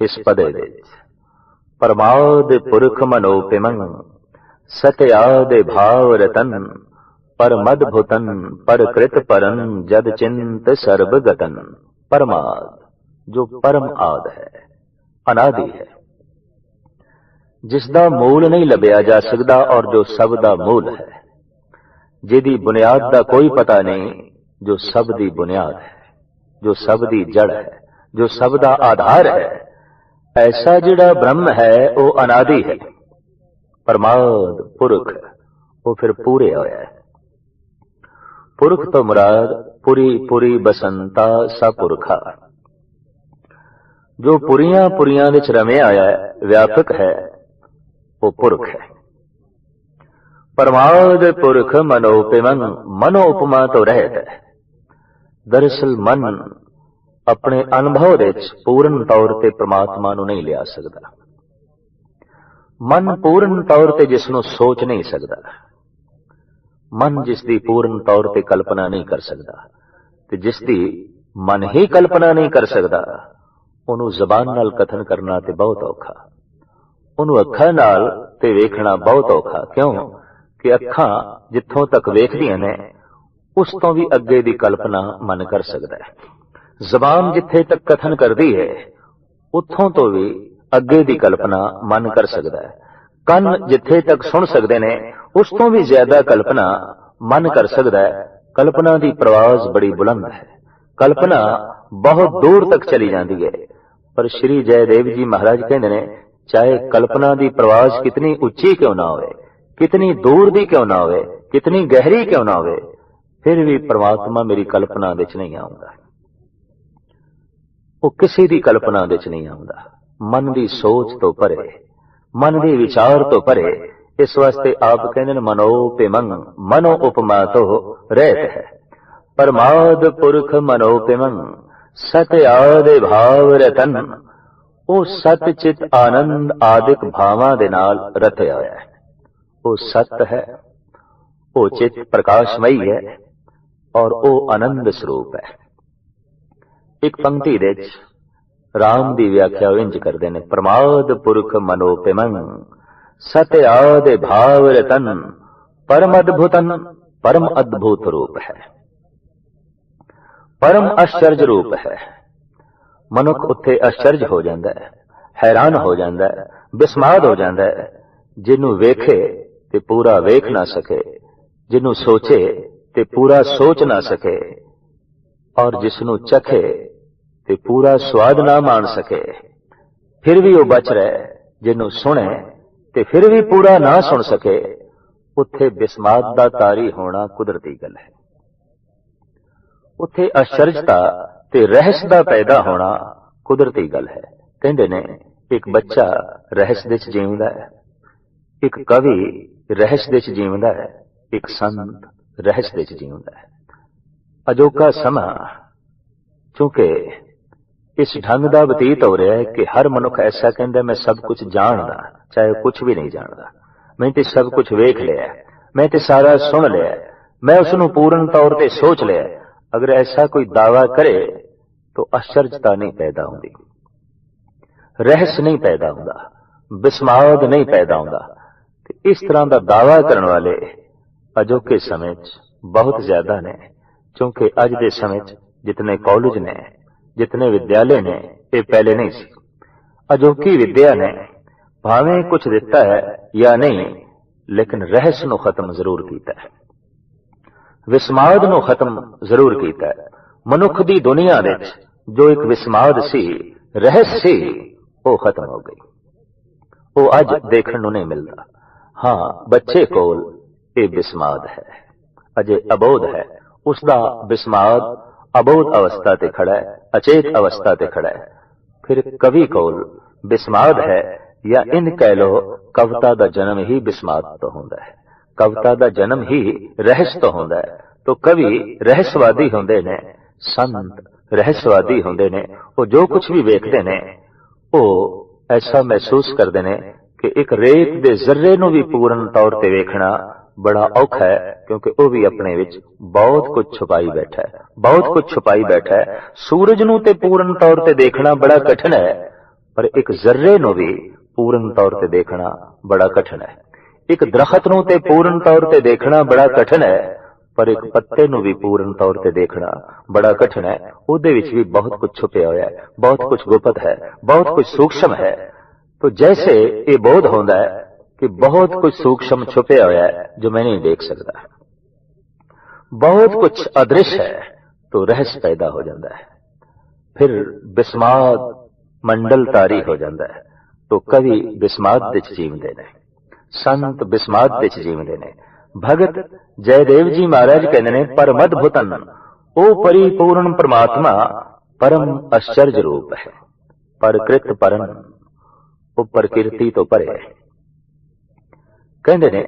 ਇਸ ਪਦੇ ਵਿੱਚ, ਪਰਮਾਦ ਪੁਰਖ ਮਨੋਪਿਮੰ ਸਤਿਆਦ ਭਾਵ ਰਤਨ ਪਰ ਮਦ ਭੁਤਨ ਪਰ ਕ੍ਰਿਤ ਜਦ ਚਿੰਤ ਸਰਬ ਗਤਨ। ਪਰਮਾਦ, ਜੋ ਪਰਮ ਆਦ ਹੈ, ਅਨਾਦਿ ਹੈ। ਜਿਸ ਦਾ ਮੂਲ ਨਹੀਂ ਲੱਭਿਆ ਜਾ ਸਕਦਾ ਔਰ ਜੋ ਸਭ ਦਾ ਮੂਲ ਹੈ, ਜਿਹਦੀ ਬੁਨਿਆਦ ਦਾ ਕੋਈ ਪਤਾ ਨਹੀਂ, ਜੋ ਸਭ ਦੀ ਬੁਨਿਆਦ ਹੈ। ਜੋ ਸਭ ਦੀ ਜੜ ਹੈ, ਜੋ ਸਭ ਦਾ ਆਧਾਰ ਹੈ, ਐਸਾ ਜਿਹੜਾ ਬ੍ਰਹਮ ਹੈ, ਉਹ ਅਨਾਦਿ ਹੈ। ਪਰਮਾਦ ਪੁਰਖ, ਉਹ ਫਿਰ ਪੂਰੇ ਹੋਇਆ ਹੈ। ਪੁਰਖ ਤੋਂ ਮੁਰਾਦ, ਪੁਰੀ ਪੁਰੀ ਬਸੰਤਾ ਸਪੁਰਖਾ ਜੋ ਪੁਰੀਆਂ ਪੁਰੀਆਂ ਵਿੱਚ ਰਮਿਆ ਆਇਆ ਹੈ, ਵਿਆਪਕ ਹੈ, ਉਹ ਪੁਰਖ ਹੈ। ਪਰਮਾਦ ਪੁਰਖ ਮਨੋਪਿਮੰ, ਮਨੋਪਮਾ ਤੋਂ ਰਹਿਤ ਹੈ। ਦਰਅਸਲ ਮਨ ਆਪਣੇ ਅਨੁਭਵ ਵਿੱਚ ਪੂਰਨ ਤੌਰ ਤੇ ਪ੍ਰਮਾਤਮਾ ਨੂੰ ਨਹੀਂ ਲਿਆ ਸਕਦਾ। ਮਨ ਪੂਰਨ ਤੌਰ ਤੇ ਜਿਸ ਨੂੰ ਸੋਚ ਨਹੀਂ ਸਕਦਾ। ਮਨ ਜਿਸ ਦੀ ਪੂਰਨ ਤੌਰ ਤੇ ਕਲਪਨਾ ਨਹੀਂ ਕਰ ਸਕਦਾ ਤੇ ਜਿਸ ਦੀ ਮਨ ਹੀ ਕਲਪਨਾ ਨਹੀਂ ਕਰ ਸਕਦਾ, ਉਹਨੂੰ ਜ਼ਬਾਨ ਨਾਲ ਕਥਨ ਕਰਨਾ ਤੇ ਬਹੁਤ ਔਖਾ। ਉਹਨੂੰ ਅੱਖਾਂ ਨਾਲ ਤੇ ਵੇਖਣਾ ਬਹੁਤ ਔਖਾ। ਕਿਉਂ? ਕਿ ਅੱਖਾਂ ਜਿੱਥੋਂ ਤੱਕ ਵੇਖਦੀਆਂ ਨੇ ਉਸ ਤੋਂ ਵੀ ਅੱਗੇ ਦੀ ਕਲਪਨਾ ਮਨ ਕਰ ਸਕਦਾ ਹੈ। ਜ਼ਬਾਨ ਜਿੱਥੇ ਤੱਕ ਕਥਨ ਕਰਦੀ ਹੈ, ਉੱਥੋਂ ਤੋਂ ਵੀ ਅੱਗੇ ਦੀ ਕਲਪਨਾ ਮਨ ਕਰ ਸਕਦਾ ਹੈ। ਕੰਨ ਜਿੱਥੇ ਤੱਕ ਸੁਣ ਸਕਦੇ ਨੇ, ਉਸ ਤੋਂ ਵੀ ਜ਼ਿਆਦਾ ਕਲਪਨਾ ਮਨ ਕਰ ਸਕਦਾ ਹੈ। ਕਲਪਨਾ ਦੀ ਪ੍ਰਵਾਜ਼ ਬੜੀ ਬੁਲੰਦ ਹੈ। ਕਲਪਨਾ ਬਹੁਤ ਦੂਰ ਤੱਕ ਚਲੀ ਜਾਂਦੀ ਹੈ। ਪਰ ਸ਼੍ਰੀ ਜੈਦੇਵ ਜੀ ਮਹਾਰਾਜ ਕਹਿੰਦੇ ਨੇ, ਚਾਹੇ ਕਲਪਨਾ ਦੀ ਪ੍ਰਵਾਜ਼ ਕਿਤਨੀ ਉੱਚੀ ਕਿਉਂ ਨਾ ਹੋਵੇ, ਕਿਤਨੀ ਦੂਰ ਦੀ ਕਿਉਂ ਨਾ ਹੋਵੇ, ਕਿਤਨੀ ਗਹਿਰੀ ਕਿਉਂ ਨਾ ਹੋਵੇ ਫਿਰ ਵੀ ਪ੍ਰਮਾਤਮਾ ਮੇਰੀ ਕਲਪਨਾ ਵਿੱਚ ਨਹੀਂ ਆਉਂਦਾ। ਉਹ ਕਿਸੇ ਦੀ ਕਲਪਨਾ ਵਿੱਚ ਨਹੀਂ ਆਉਂਦਾ। ਮਨ ਦੀ ਸੋਚ ਤੋਂ ਪਰੇ, ਮਨ ਦੇ ਵਿਚਾਰ ਤੋਂ ਪਰੇ, ਇਸ ਵਾਸਤੇ ਆਪ ਕਹਿੰਦੇ ਨੇ ਮਨੋਪਿਮੰ ਮਨੋ ਉਪਮਾ ਤੋਂ ਰਹਿਤ ਹੈ। ਪਰਮਾਦ ਪੁਰਖ ਮਨੋਪਿਮੰ ਸਤ ਆਦੇ ਭਾਵ ਰਤਨ। ਉਹ ਸਤ ਚਿਤ ਆਨੰਦ ਆਦਿਕ ਭਾਵਾਂ ਦੇ ਨਾਲ ਰਤਿਆ ਹੋਇਆ ਹੈ। ਉਹ ਸਤ ਹੈ, ਉਹ ਚਿਤ ਪ੍ਰਕਾਸ਼ਮਈ ਹੈ ਔਰ ਉਹ ਆਨੰਦ ਸਰੂਪ ਹੈ। ਇੱਕ ਪੰਕਤੀ ਦੇ ਵਿੱਚ ਰਾਮ ਦੀ ਵਿਆਖਿਆ ਇੰਜ ਕਰਦੇ ਨੇ, ਪ੍ਰਮਾਦ ਪੁਰਖ ਮਨੋਪਿਮੰ, ਸਤ ਆਦੇ ਭਾਵ ਰਤਨ ਪਰਮ ਅਦਭੁਤਨ, ਪਰਮ ਅਦਭੁਤ ਰੂਪ ਹੈ। ਪਰਮ ਅਸ਼ਚਰਜ ਰੂਪ ਹੈ। ਮਨੁੱਖ ਉੱਥੇ ਅਸ਼ਚਰਜ ਹੋ ਜਾਂਦਾ ਹੈ, ਹੈਰਾਨ ਹੋ ਜਾਂਦਾ ਹੈ, ਬਿਸਮਾਦ ਹੋ ਜਾਂਦਾ ਹੈ, ਜਿਹਨੂੰ ਵੇਖੇ ਤੇ ਪੂਰਾ ਵੇਖ ਨਾ ਸਕੇ, ਜਿਹਨੂੰ ਸੋਚੇ ਤੇ ਪੂਰਾ ਸੋਚ ਨਾ ਸਕੇ ਔਰ ਜਿਸ ਨੂੰ ਚਖੇ ਤੇ ਪੂਰਾ ਸਵਾਦ ਨਾ ਮਾਣ ਸਕੇ। ਫਿਰ ਵੀ ਉਹ ਬਚ ਰਿਹਾ, ਜਿਹਨੂੰ ਸੁਣੇ ਤੇ ਫਿਰ ਵੀ ਪੂਰਾ ਨਾ ਸੁਣ ਸਕੇ, ਉੱਥੇ ਬਿਸਮਾਦ ਦਾ ਤਾਰੀ ਹੋਣਾ ਕੁਦਰਤੀ ਗੱਲ ਹੈ। ਉੱਥੇ ਅਸ਼ਰਜਤਾ ਤੇ ਰਹਿਸ ਦਾ ਪੈਦਾ ਹੋਣਾ ਕੁਦਰਤੀ ਗੱਲ ਹੈ। ਕਹਿੰਦੇ ਨੇ, ਇੱਕ ਬੱਚਾ ਰਹਿਸ ਦੇ ਵਿੱਚ ਜੀਵਦਾ ਹੈ, ਇੱਕ ਕਵੀ ਰਹਿਸ ਦੇ ਵਿੱਚ ਜੀਵਦਾ ਹੈ, ਇੱਕ ਸੰਤ ਰਹਿਸ ਵਿੱਚ ਚ ਜੀਵਦਾ ਹੈ ਅਜੋਕਾ ਸਮਾਂ ਕਿਉਂਕਿ ਇਸ ਢੰਗ ਦਾ ਬਤੀਤ ਹੋ ਰਿਹਾ ਹੈ ਕਿ ਹਰ ਮਨੁੱਖ ਐਸਾ ਕਹਿੰਦਾ ਮੈਂ ਸਭ ਕੁਝ ਜਾਣਦਾ ਚਾਹੇ ਕੁਝ ਵੀ ਨਹੀਂ ਜਾਣਦਾ ਮੈਂ ਤੇ ਸਭ ਕੁਝ ਵੇਖ ਲਿਆ ਮੈਂ ਤੇ ਸਾਰਾ ਸੁਣ ਲਿਆ ਮੈਂ ਉਸ ਨੂੰ ਪੂਰਨ ਤੌਰ ਤੇ ਸੋਚ ਲਿਆ ਅਗਰ ਐਸਾ ਕੋਈ ਦਾਵਾ ਕਰੇ ਤਾਂ ਅਸ਼ਰਜਤਾ ਨਹੀਂ ਪੈਦਾ ਹੁੰਦੀ ਰਹਿਸ ਨਹੀਂ ਪੈਦਾ ਹੁੰਦਾ ਬਿਸਮਾਦ ਨਹੀਂ ਪੈਦਾ ਹੁੰਦਾ ਤੇ ਇਸ ਤਰ੍ਹਾਂ ਦਾ ਦਾਵਾ ਕਰਨ ਵਾਲੇ ਅਜੋਕੇ ਸਮੇਂ 'ਚ ਬਹੁਤ ਜ਼ਿਆਦਾ ਨੇ, ਕਿਉਂਕਿ ਅੱਜ ਦੇ ਸਮੇਂ 'ਚ ਜਿਤਨੇ ਕਾਲਜ ਨੇ, ਜਿਤਨੇ ਵਿਦਿਆਲੇ ਨੇ, ਇਹ ਪਹਿਲੇ ਨਹੀਂ ਸੀ। ਅਜੋਕੀ ਵਿਦਿਆ ਨੇ ਭਾਵੇਂ ਕੁਝ ਦਿੱਤਾ ਹੈ ਜਾਂ ਨਹੀਂ, ਲੇਕਿਨ ਰਹਿਸ ਨੂੰ ਖਤਮ ਜ਼ਰੂਰ ਕੀਤਾ ਹੈ। ਵਿਸਮਾਦ ਨੂੰ ਖਤਮ ਜ਼ਰੂਰ ਕੀਤਾ ਹੈ। ਮਨੁੱਖ ਦੀ ਦੁਨੀਆ ਵਿੱਚ ਜੋ ਇੱਕ ਵਿਸਮਾਦ ਸੀ, ਰਹਿਸ ਸੀ, ਉਹ ਖਤਮ ਹੋ ਗਈ। ਉਹ ਅੱਜ ਦੇਖਣ ਨੂੰ ਨਹੀਂ ਮਿਲਦਾ। ਹਾਂ, ਬੱਚੇ ਕੋਲ ਇਹ ਵਿਸਮਾਦ ਹੈ। ਅਜੇ ਅਬੋਧ ਹੈ। ਉਸ ਦਾ ਵਿਸਮਾਦ ਅਬੋਧ ਅਵਸਥਾ ਤੇ ਖੜਾ ਹੈ, ਅਚੇਤ ਅਵਸਥਾ ਤੇ ਖੜਾ ਹੈ। ਫਿਰ ਕਵੀ ਕੋਲ ਵਿਸਮਾਦ ਹੈ ਜਾਂ ਇਨ ਕਹਿ ਲੋ ਕਵਿਤਾ ਦਾ ਜਨਮ ਹੀ ਵਿਸਮਾਦ ਤੋਂ ਹੁੰਦਾ ਹੈ। ਕਵਿਤਾ ਦਾ ਜਨਮ ਹੀ ਰਹਿਸ ਤੋਂ ਹੁੰਦਾ ਹੈ। ਤੋਂ ਕਵੀ ਰਹਿਸਵਾਦੀ ਹੁੰਦੇ ਨੇ, ਸੰਤ ਰਹਿਸਵਾਦੀ ਹੁੰਦੇ ਨੇ, ਉਹ ਜੋ ਕੁਝ ਵੀ ਵੇਖਦੇ ਨੇ, ਉਹ ਐਸਾ ਮਹਿਸੂਸ ਕਰਦੇ ਨੇ ਕਿ ਇੱਕ ਰੇਤ ਦੇ ਜ਼ਰਰੇ ਨੂੰ ਵੀ ਪੂਰਨ ਤੌਰ ਤੇ ਵੇਖਣਾ ਬੜਾ ਔਖਾ ਹੈ, ਕਿਉਂਕਿ ਉਹ ਵੀ ਆਪਣੇ ਵਿੱਚ ਬਹੁਤ ਕੁਝ ਛੁਪਾਈ ਬੈਠਾ ਹੈ, ਬਹੁਤ ਕੁਝ ਛੁਪਾਈ ਬੈਠਾ ਹੈ। ਸੂਰਜ ਨੂੰ ਤੇ ਪੂਰਨ ਤੌਰ ਤੇ ਦੇਖਣਾ ਬੜਾ ਕਠਿਨ ਹੈ, ਪਰ ਇੱਕ ਜ਼ਰਰੇ ਨੂੰ ਵੀ ਪੂਰਨ ਤੌਰ ਤੇ ਦੇਖਣਾ ਬੜਾ ਕਠਿਨ ਹੈ। ਇੱਕ ਦਰਖਤ ਨੂੰ ਤੇ ਪੂਰਨ ਤੌਰ ਤੇ ਦੇਖਣਾ ਬੜਾ ਕਠਿਨ ਹੈ, ਪਰ ਇੱਕ ਪੱਤੇ ਨੂੰ ਵੀ ਪੂਰਨ ਤੌਰ ਤੇ ਦੇਖਣਾ ਬੜਾ ਕਠਿਨ ਹੈ। ਉਹਦੇ ਵਿੱਚ ਵੀ ਬਹੁਤ ਕੁਝ ਛੁਪਿਆ ਹੋਇਆ ਹੈ, ਬਹੁਤ ਕੁਝ ਗੁਪਤ ਹੈ, ਬਹੁਤ ਕੁਝ ਸੂਖਸ਼ਮ ਹੈ। ਤੋ ਜੈਸੇ ਇਹ ਬੋਧ ਹੁੰਦਾ ਹੈ कि बहुत कुछ सूक्ष्म छुपे हुआ है जो मैं नहीं देख सकता बहुत कुछ अदृश्य है तो रहस्य पैदा हो जाता है फिर बिस्माद मंडल तारी हो जाता है तो कवि बिस्माद दिच जीवते ने संत बिस्माद दिच जीवते ने भगत जयदेव जी महाराज कहते ने परम अद्भुतन ओ परिपूर्ण परमात्मा परम आश्चर्य रूप है परकृत परम ਉਹ ਪ੍ਰਕਿਰਤੀ ਤੋਂ ਪਰੇ ਹੈ ਕਹਿੰਦੇ ਨੇ,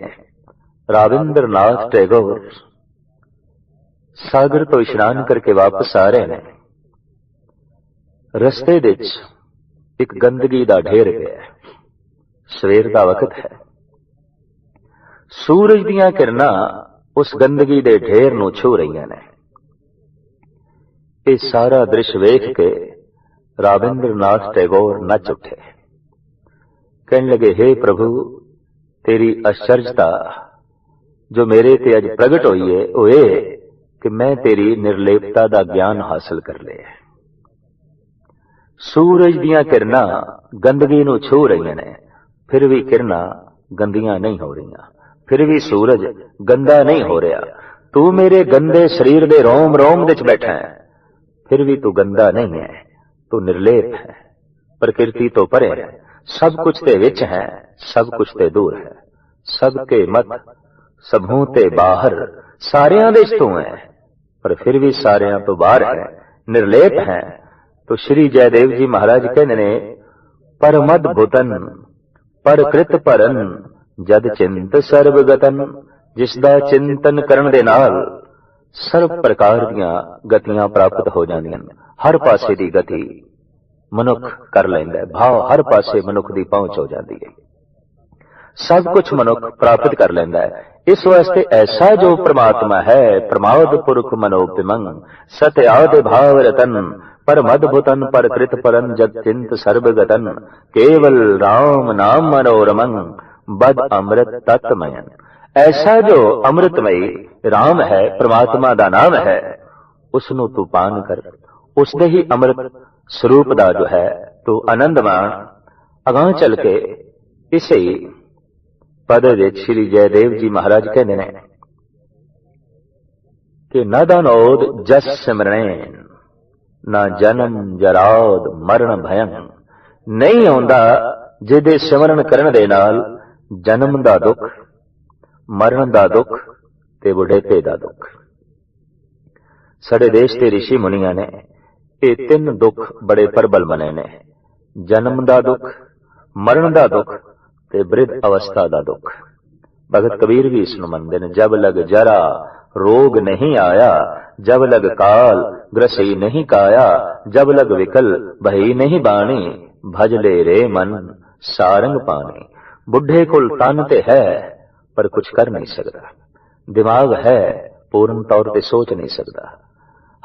ਰਾਵਿੰਦਰਨਾਥ ਟੈਗੋਰ ਸਾਗਰ ਤੋਂ ਇਸ਼ਨਾਨ ਕਰਕੇ ਵਾਪਸ ਆ ਰਹੇ ਨੇ। ਰਸਤੇ ਵਿੱਚ ਇੱਕ ਗੰਦਗੀ ਦਾ ਢੇਰ ਪਿਆ ਸਵੇਰ ਦਾ ਵਕਤ ਹੈ। ਸੂਰਜ ਦੀਆਂ ਕਿਰਨਾਂ ਉਸ ਗੰਦਗੀ ਦੇ ਢੇਰ ਨੂੰ ਛੂ ਰਹੀਆਂ ਨੇ। ਇਹ ਸਾਰਾ ਦ੍ਰਿਸ਼ ਵੇਖ ਕੇ ਰਾਵਿੰਦਰਨਾਥ ਟੈਗੋਰ ਨੱਚ ਉੱਠੇ। ਕਹਿਣ ਲਗੇ हे ਪ੍ਰਭੂ ਤੇਰੀ ਅਸ਼ਰਜਤਾ ਜੋ ਮੇਰੇ ਤੇ ਅੱਜ ਪ੍ਰਗਟ ਹੋਈ ਏ, ਉਹ ਇਹ ਕਿ ਮੈਂ ਤੇਰੀ ਨਿਰਲੇਪਤਾ ਦਾ ਗਿਆਨ ਹਾਸਲ ਕਰ ਲਿਆ ਸੂਰਜ ਦੀਆਂ ਕਿਰਨਾਂ ਗੰਦਗੀ ਨੂੰ ਛੂ ਰਹੀਆਂ ਨੇ, ਫਿਰ ਵੀ ਕਿਰਨਾਂ ਗੰਦੀਆਂ ਨਹੀਂ ਹੋ ਰਹੀਆਂ। ਫਿਰ ਵੀ ਸੂਰਜ ਗੰਦਾ ਨਹੀਂ ਹੋ ਰਿਹਾ। ਤੂੰ ਮੇਰੇ ਗੰਦੇ ਸਰੀਰ ਦੇ ਰੋਮ ਰੋਮ ਵਿੱਚ ਬੈਠਾ ਹੈ। ਫਿਰ ਵੀ ਤੂੰ ਗੰਦਾ ਨਹੀਂ ਹੈ। ਤੂੰ ਨਿਰਲੇਪ ਹੈ। ਪ੍ਰਕਿਰਤੀ ਤੋਂ ਪਰੇ ਹੈ। ਸਭ ਕੁਝ ਤੇ ਵਿੱਚ ਹੈ, ਸਭ ਕੁਝ ਤੇ ਦੂਰ ਹੈ। ਸਭ ਕੇ ਮਤ, ਸਭੋਂ ਤੇ ਬਾਹਰ, ਸਾਰਿਆਂ ਦੇ ਤੋਂ ਹੈ। ਪਰ ਫਿਰ ਵੀ ਸਾਰਿਆਂ ਤੋਂ ਬਾਹਰ ਹੈ, ਨਿਰਲੇਪ ਹੈ। ਤੋ ਸ਼੍ਰੀ ਜੈਦੇਵ ਜੀ ਮਹਾਰਾਜ ਕਹਿੰਦੇ ਨੇ ਪਰਮਦ ਭੁਤਨ ਪਰਕ੍ਰਿਤ ਪਰਨ ਜਦ ਚਿੰਤ ਸਰਬ ਗਤਨ ਜਿਸ ਦਾ ਚਿੰਤਨ ਕਰਨ ਦੇ ਨਾਲ ਸਰਬ ਪ੍ਰਕਾਰ ਦੀਆਂ ਗਤੀਆਂ ਪ੍ਰਾਪਤ ਹੋ ਜਾਂਦੀਆਂ ਨੇ, ਹਰ ਪਾਸੇ ਦੀ ਗਤੀ। ਮਨੁੱਖ ਕਰ ਲੈਂਦਾ ਭਾਵ ਹਰ ਪਾਸੇ ਮਨੁੱਖ ਦੀ ਪਹੁੰਚ ਹੋ ਜਾਂਦੀ ਹੈ। ਸਭ ਕੁਝ ਮਨੁੱਖ ਪ੍ਰਾਪਤ ਕਰ ਲੈਂਦਾ ਹੈ। ਇਸ ਵਾਸਤੇ ਐਸਾ ਜੋ ਪ੍ਰਮਾਤਮਾ ਹੈ, ਪ੍ਰਮਾਦ ਪੁਰਖ ਮਨੋਪਿਮੰ ਸਤ ਭਾਵ ਰਤਨ ਪਰਮ ਅਦਭੁਤਨ ਪਰ ਕ੍ਰਿਤ ਪਰਨ ਚਿੰਤ ਸਰਬ ਕੇਵਲ RAM ਨਾਮ ਮਨੋਰਮੰ, ਬਦ ਅੰਮ੍ਰਿਤ ਤਤਮਯਨ ਐਸਾ ਜੋ ਅੰਮ੍ਰਿਤਮਈ RAM ਹੈ, ਪ੍ਰਮਾਤਮਾ ਦਾ ਨਾਮ ਹੈ ਉਸ ਨੂੰ ਤੂੰ ਪਾਨ ਕਰ। ਉਸ ਦੇ ਹੀ ਅੰਮ੍ਰਿਤ ਸਰੂਪ ਦਾ ਜੋ ਹੈ, ਤੂੰ ਆਨੰਦ ਮਾਣ ਅਗਾਹ ਚੱਲ ਕੇ ਇਸੇ ਪਦ ਵਿੱਚ ਸ੍ਰੀ ਜੈਦੇਵ ਜੀ ਮਹਾਰਾਜ ਕਹਿੰਦੇ ਨੇ ਕਿ ਨਦਨੋਦ ਜਸ ਸਿਮਰਣੈ ਨਾ ਜਨਮ ਜਰਾਦ ਮਰਨ ਭਯੰ। ਨਹੀਂ ਆਉਂਦਾ ਜਿਹਦੇ ਸਿਮਰਨ ਕਰਨ ਦੇ ਨਾਲ ਜਨਮ ਦਾ ਦੁੱਖ, ਮਰਨ ਦਾ ਦੁੱਖ ਤੇ ਬੁਢੇਪੇ ਦਾ ਦੁੱਖ। ਸਾਡੇ ਦੇਸ਼ ਦੇ ઋષਿ ਮੁਨੀਆਂ ਨੇ ਇਹ ਤਿੰਨ ਦੁੱਖ ਬੜੇ ਪ੍ਰਬਲ ਬਣੇ ਨੇ। ਜਨਮ ਦਾ ਦੁੱਖ, ਮਰਨ ਦਾ ਦੁੱਖ ਤੇ ਬ੍ਰਿਧ ਅਵਸਥਾ ਦਾ ਦੁੱਖ। ਭਗਤ ਕਬੀਰ ਵੀ ਇਸ ਨੂੰ ਮੰਨਦੇ ਨੇ, ਜਬ ਲਗ ਜਰਾ ਰੋਗ ਨਹੀਂ ਆਇਆ, ਜਬ ਲਗ ਕਾਲ ਗ੍ਰਸਈ ਨਹੀਂ ਕਾਇਆ, ਜਬ ਲਗ ਵਿਕਲ ਭਈ ਨਹੀਂ ਬਾਣੀ, ਭਜ ਲੈ ਰੇ ਮਨ ਸਾਰੰਗ ਪਾਣੀ। ਬੁੱਢੇ ਕੋਲ ਤਨ ਤੇ ਹੈ, ਪਰ ਕੁਝ ਕਰ ਨਹੀਂ ਸਕਦਾ। ਦਿਮਾਗ ਹੈ, ਪੂਰਨ ਤੌਰ ਤੇ ਸੋਚ ਨਹੀਂ ਸਕਦਾ।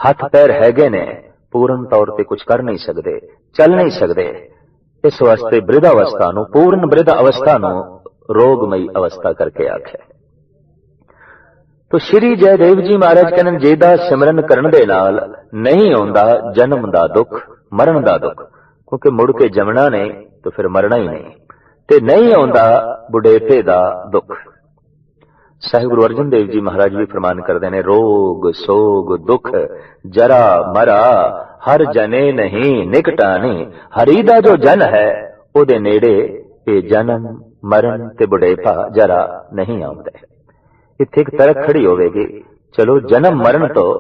ਹੱਥ ਪੈਰ ਹੈਗੇ ਨੇ ਪੂਰਨ ਤੌਰ ਤੇ ਕੁਝ ਕਰ ਨਹੀਂ ਸਕਦੇ, ਚੱਲ ਨਹੀਂ ਸਕਦੇ। ਇਸ ਵਾਸਤੇ ਬ੍ਰਿਧ ਅਵਸਥਾ ਨੂੰ, ਪੂਰਨ ਬ੍ਰਿਧ ਅਵਸਥਾ ਨੂੰ ਰੋਗਮਈ ਅਵਸਥਾ ਕਰਕੇ ਆਖਿਆ। ਤੋ ਸ਼੍ਰੀ ਜੈ ਦੇਵ ਜੀ ਮਹਾਰਾਜ ਕਹਿੰਦੇ ਜਿਹਦਾ ਸਿਮਰਨ ਕਰਨ ਦੇ ਨਾਲ ਨਹੀਂ ਆਉਂਦਾ, ਜਨਮ ਦਾ ਦੁੱਖ, ਮਰਨ ਦਾ ਦੁੱਖ। ਕਿਉਂਕਿ ਮੁੜ ਕੇ ਜਮਣਾ ਨਹੀਂ, ਤਾਂ ਫਿਰ ਮਰਨਾ ਹੀ ਨਹੀਂ। ਤੇ ਨਹੀਂ ਆਉਂਦਾ ਬੁਢੇਪੇ ਦਾ ਦੁੱਖ। ਸਾਹਿਬ ਗੁਰੂ ਅਰਜਨ ਦੇਵ ਜੀ ਮਹਾਰਾਜ ਵੀ ਫਰਮਾਨ ਕਰਦੇ ਨੇ, ਰੋਗ, ਸੋਗ, ਦੁੱਖ, ਜਰਾ ਮਰਾ, ਹਰ ਜਨੇ ਨਹੀਂ ਨਿਕਟਾਣੀ ਹਰੀ ਦਾ ਜੋ ਜਨ ਹੈ, ਉਹਦੇ ਨੇੜੇ ਇਹ ਜਨਮ, ਮਰਨ ਤੇ ਬੁਢੇਪਾ ਜਰਾ ਨਹੀਂ ਆਉਂਦੇ ਇੱਥੇ ਇੱਕ ਤਰਕ ਖੜੀ ਹੋਵੇਗੀ, ਚਲੋ ਜਨਮ, ਮਰਨ ਤੋਂ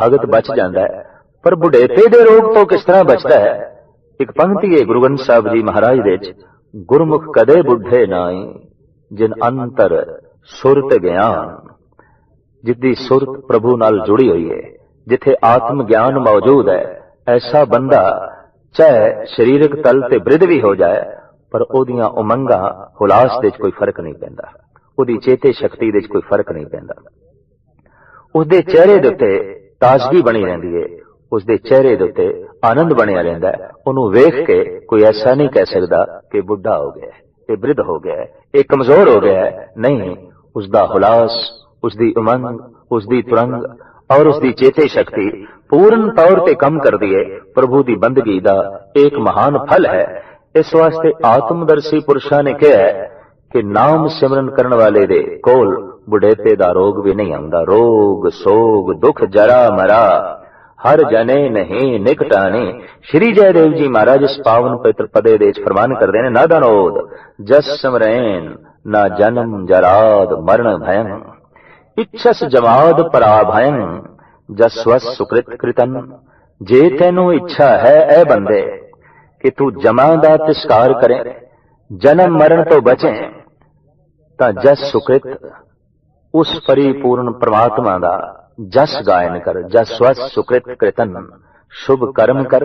ਭਗਤ ਬਚ ਜਾਂਦਾ ਹੈ, ਪਰ ਬੁਢੇਪੇ ਦੇ ਰੋਗ ਤੋਂ ਕਿਸ ਤਰ੍ਹਾਂ ਬਚਦਾ ਹੈ? ਇੱਕ ਪੰਕਤੀ ਹੈ ਗੁਰੂ ਗ੍ਰੰਥ ਸਾਹਿਬ ਜੀ ਮਹਾਰਾਜ ਦੇ ਵਿੱਚ, ਗੁਰਮੁਖ ਕਦੇ ਬੁੱਢੇ ਨਾਈ ਜਿਨ ਅੰਤਰ ਸੁਰਤ ਗਿਆਨ, ਜਿੱਦੀ ਸੁਰਤ ਪ੍ਰਭੂ ਨਾਲ ਜੁੜੀ ਹੋਈ ਹੈ ਜਿੱਥੇ ਆਤਮ ਗਿਆਨ ਮੌਜੂਦ ਹੈ, ਐਸਾ ਬੰਦਾ ਚਾਹੇ ਸਰੀਰਕ ਤਲ ਤੇ ਬ੍ਰਿਧ ਵੀ ਹੋ ਜਾਏ, ਪਰ ਉਹਦੀਆਂ ਉਮੰਗਾਂ, ਹੁਲਾਸ ਦੇ ਵਿੱਚ ਕੋਈ ਫ਼ਰਕ ਨਹੀਂ ਪੈਂਦਾ, ਉਹਦੀ ਚੇਤੇ ਸ਼ਕਤੀ ਦੇ ਵਿੱਚ ਕੋਈ ਫ਼ਰਕ ਨਹੀਂ ਪੈਂਦਾ। ਉਸਦੇ ਚਿਹਰੇ ਦੇ ਉੱਤੇ ਤਾਜ਼ਗੀ ਬਣੀ ਰਹਿੰਦੀ ਹੈ ਉਸਦੇ ਚਿਹਰੇ ਦੇ ਉੱਤੇ ਆਨੰਦ ਬਣਿਆ ਰਹਿੰਦਾ ਉਹਨੂੰ ਵੇਖ ਕੇ ਕੋਈ ਐਸਾ ਨਹੀਂ ਕਹਿ ਸਕਦਾ ਕਿ ਬੁੱਢਾ ਹੋ ਗਿਆ ਇਹ ਬ੍ਰਿਧ ਹੋ ਗਿਆ ਇਹ ਕਮਜ਼ੋਰ ਹੋ ਗਿਆ ਨਹੀਂ ਨਹੀਂ ਉਸਦਾ ਹੁਲਾਸ ਉਸਦੀ ਉਮੰਗ, ਉਸਦੀ ਤੁਰੰਗ ਔਰ ਉਸਦੀ ਚੇਤੇ ਸ਼ਕਤੀ ਪੂਰਨ ਤੌਰ ਤੇ ਕੰਮ ਕਰਦੀ ਹੈ ਪ੍ਰਭੂ ਦੀ ਬੰਦਗੀ ਦਾ ਇੱਕ ਮਹਾਨ ਫਲ ਹੈ। ਇਸ ਵਾਸਤੇ ਆਤਮਦਰਸ਼ੀ ਪੁਰਸ਼ਾਂ ਨੇ ਕਿਹਾ ਕਿ ਨਾਮ ਸਿਮਰਨ ਕਰਨ ਵਾਲੇ ਦੇ ਕੋਲ ਬੁਢੇਪੇ ਦਾ ਰੋਗ ਵੀ ਨਹੀਂ ਆਉਂਦਾ। ਰੋਗ, ਸੋਗ, ਦੁੱਖ, ਜਰਾ, ਮਰਾ, ਹਰ ਜਨੇ ਨਹੀਂ ਨਿਕਟਾਣੇ ਸ਼੍ਰੀ ਜੈ ਦੇਵ ਜੀ ਮਹਾਰਾਜ ਇਸ ਪਾਵਨ ਪਵਿੱਤਰ ਪਦੇ ਦੇ ਵਿੱਚ ਫਰਮਾਨ ਕਰਦੇ ਨੇ ਨਾ ਦਨੋਦ ਜਸ ਸਮਰੈਨ ਨਾ ਜਨਮ ਜਰਾਦ ਮਰਨ ਭਯੰ ਇਛਸ ਜਮਾਦ ਪਰਾਭਯੰ ਜਸਵਸ ਸੁਕ੍ਰਿਤ ਕ੍ਰਿਤਨ ਜੇ ਤੈਨੂੰ ਇੱਛਾ ਹੈ, ਐ ਬੰਦੇ, ਕਿ ਤੂੰ ਜਮਾ ਦਾ ਤਿਸਕਾਰ ਕਰੇ, ਜਨਮ ਮਰਨ ਤੋਂ ਬਚੇ, ਤਾਂ ਜਸ ਸੁਕ੍ਰਿਤ, ਉਸ ਪਰਿਪੂਰਨ ਪ੍ਰਮਾਤਮਾ ਦਾ ਜਸ ਗਾਇਨ ਕਰ ਜਸਵਸ ਸੁਕ੍ਰਿਤ ਕ੍ਰਿਤਨ ਸ਼ੁਭ ਕਰਮ ਕਰ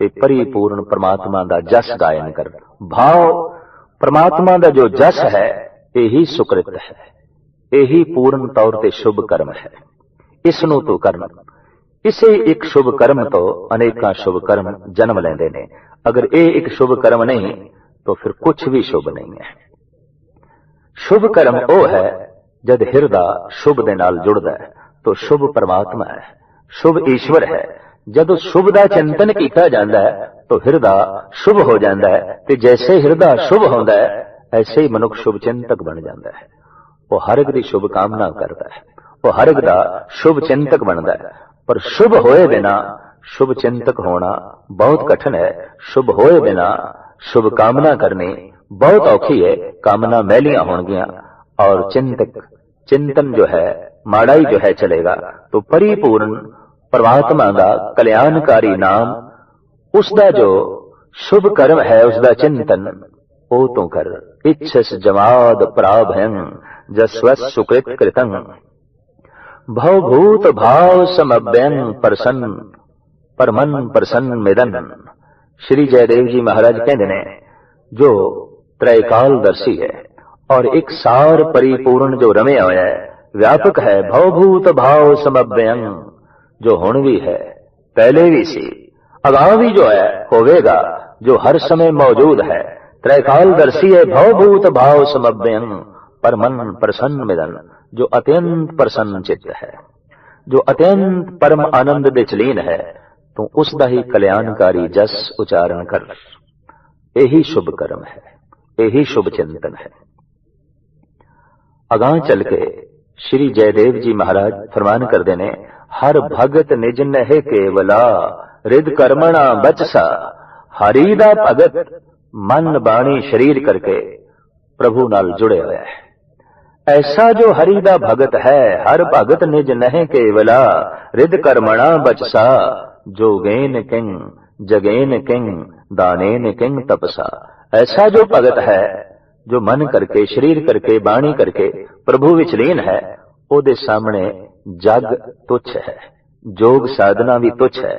ਤੇ ਪਰਿਪੂਰਨ ਪ੍ਰਮਾਤਮਾ ਦਾ ਜਸ ਗਾਇਨ ਕਰ। ਭਾਵ ਪ੍ਰਮਾਤਮਾ ਦਾ ਜੋ ਜਸ ਹੈ, ਇਹੀ ਸੁਕ੍ਰਿਤ ਹੈ। ਇਹੀ ਪੂਰਨ ਤੌਰ ਤੇ ਸ਼ੁਭ ਕਰਮ ਹੈ। ਇਸ ਨੂੰ ਤੂੰ ਕਰਨਾ ਇਸੇ ਇੱਕ ਸ਼ੁਭ ਕਰਮ ਤੋਂ ਅਨੇਕਾਂ ਸ਼ੁਭ ਕਰਮ ਜਨਮ ਲੈਂਦੇ ਨੇ। ਅਗਰ ਇਹ ਇੱਕ ਸ਼ੁਭ ਕਰਮ ਨਹੀਂ, ਤਾਂ ਫਿਰ ਕੁਝ ਵੀ ਸ਼ੁਭ ਨਹੀਂ ਹੈ। ਸ਼ੁਭ ਕਰਮ ਉਹ ਹੈ, ਜਦ ਹਿਰਦਾ ਸ਼ੁਭ ਦੇ ਨਾਲ ਜੁੜਦਾ ਹੈ, ਤਾਂ ਸ਼ੁਭ ਪਰਮਾਤਮਾ ਹੈ। ਸ਼ੁਭ ਈਸ਼ਵਰ ਹੈ ਜਦੋਂ ਸ਼ੁਭ ਦਾ ਚਿੰਤਨ ਕੀਤਾ ਜਾਂਦਾ ਹੈ ਤਾਂ ਹਿਰਦਾ ਸ਼ੁਭ ਹੋ ਜਾਂਦਾ ਹੈ ਤੇ ਜੈਸੇ ਹਿਰਦਾ ਸ਼ੁਭ ਹੁੰਦਾ ਹੈ ਐਸੇ ਹੀ ਮਨੁੱਖ ਸ਼ੁਭ ਚਿੰਤਕ ਬਣ ਜਾਂਦਾ ਹੈ ਉਹ ਹਰ ਇੱਕ ਦੀ ਸ਼ੁਭ ਕਾਮਨਾ ਕਰਦਾ ਹੈ ਉਹ ਹਰ ਇੱਕ ਦਾ ਸ਼ੁਭ ਚਿੰਤਕ ਬਣਦਾ ਹੈ ਪਰ ਸ਼ੁਭ ਹੋਏ ਬਿਨਾ ਸ਼ੁਭ ਚਿੰਤਕ ਹੋਣਾ ਬਹੁਤ ਕਠਿਨ ਹੈ ਸ਼ੁਭ ਹੋਏ ਬਿਨਾ ਸ਼ੁਭ ਕਾਮਨਾ ਕਰਨੀ ਬਹੁਤ ਔਖੀ ਹੈ ਕਾਮਨਾ ਮੈਲੀਆਂ ਹੋਣਗੀਆਂ ਔਰ ਚਿੰਤਕ ਚਿੰਤਨ ਜੋ ਹੈ ਮਾੜਾ ਹੀ ਜੋ ਹੈ ਚਲੇਗਾ तो परिपूर्ण परमात्मा ਦਾ ਕਲਿਆਣਕਾਰੀ ਨਾਮ ਉਸ ਦਾ ਜੋ ਸ਼ੁਭ ਕਰਮ ਹੈ ਉਸ ਦਾ ਚਿੰਤਨ ਉਹ ਤੋਂ ਕਰ ਇਛਸ ਜਮਾਦ ਪ੍ਰਾਭਯੰ ਜਸਵਸ ਸੁਕ੍ਰਿਤ ਕ੍ਰਿਤੰ ਭਉ ਭੂਤ ਭਾਵ ਸਮਭਯੰ ਪ੍ਰਸੰਨ ਪਰਮਨ ਪ੍ਰਸੰਨ ਮਿਦਨ ਸ਼੍ਰੀ ਜੈਦੇਵ ਜੀ ਮਹਾਰਾਜ ਕਹਿੰਦੇ ਨੇ ਜੋ ਤ੍ਰੈਕਾਲ ਦਰਸ਼ੀ ਹੈ ਔਰ ਇੱਕ ਸਾਰ ਪਰਿਪੂਰਨ ਜੋ ਰਮਿਆ ਹੋਇਆ ਹੈ ਵਿਆਪਕ ਹੈ ਭਉ ਭੂਤ ਭਾਵ ਸਮਭਯੰ ਜੋ ਹੁਣ ਵੀ ਹੈ ਪਹਿਲੇ ਵੀ ਸੀ ਅਗਾਹ ਵੀ ਜੋ ਹੈ ਹੋਵੇਗਾ ਜੋ ਹਰ ਸਮੇਂ ਮੌਜੂਦ ਹੈ ਤ੍ਰੈਕਾਲ ਦਰਸ਼ੀ ਹੈ ਭਉ ਭੂਤ ਭਾਵ ਸਮਭਯੰ ਪਰਮਨ ਪ੍ਰਸੰਨ ਮਿਦਨ ਜੋ ਅਤਿਅੰਤ ਪ੍ਰਸੰਨ ਚਿੱਤ ਹੈ ਜੋ ਅਤਿਅੰਤ ਪਰਮ ਆਨੰਦ ਦੇ ਚਲੀਨ ਹੈ ਤੂੰ ਉਸ ਦਾ ਹੀ ਕਲਿਆਣਕਾਰੀ ਜਸ ਉਚਾਰਨ ਕਰ ਇਹੀ ਸ਼ੁਭ ਕਰਮ ਹੈ ਇਹੀ ਸ਼ੁਭ ਚਿੰਤਨ ਹੈ ਅਗਾਹ ਚੱਲ ਕੇ ਸ਼੍ਰੀ ਜੈਦੇਵ ਜੀ ਮਹਾਰਾਜ ਫਰਮਾਨ ਕਰਦੇ ਨੇ ਹਰ ਭਗਤ ਨਿਜ ਨਹਿ ਕੇਵਲਾ ਰਿਦ ਕਰਮਣਾ ਬਚਸਾ। ਹਰੀ ਦਾ ਭਗਤ ਮਨ ਬਾਣੀ ਸਰੀਰ ਕਰਕੇ ਪ੍ਰਭੂ ਨਾਲ ਜੁੜਿਆ ਹੋਇਆ ਹੈ। ਐਸਾ ਜੋ ਹਰੀ ਦਾ ਭਗਤ ਹੈ, ਹਰ ਭਗਤ ਨਿਜ ਨਹਿ ਕੇਵਲਾ ਰਿਦ ਕਰਮਣਾ ਬਚਸਾ। ਜੋਗੇਨ ਕਿੰਗ ਜਗੇਨ ਕਿੰਗ ਦਾਨੇਨ ਕਿੰਗ ਤਪਸਾ। ਐਸਾ ਜੋ ਭਗਤ ਹੈ, ਜੋ ਮਨ ਕਰਕੇ, ਸਰੀਰ ਕਰਕੇ, ਬਾਣੀ ਕਰਕੇ ਪ੍ਰਭੂ ਵਿੱਚ ਲੀਨ ਹੈ, ਉਹਦੇ ਸਾਹਮਣੇ ਜਗ ਤੁੱਛ ਹੈ, ਜੋਗ ਸਾਧਨਾ ਵੀ ਤੁੱਛ ਹੈ,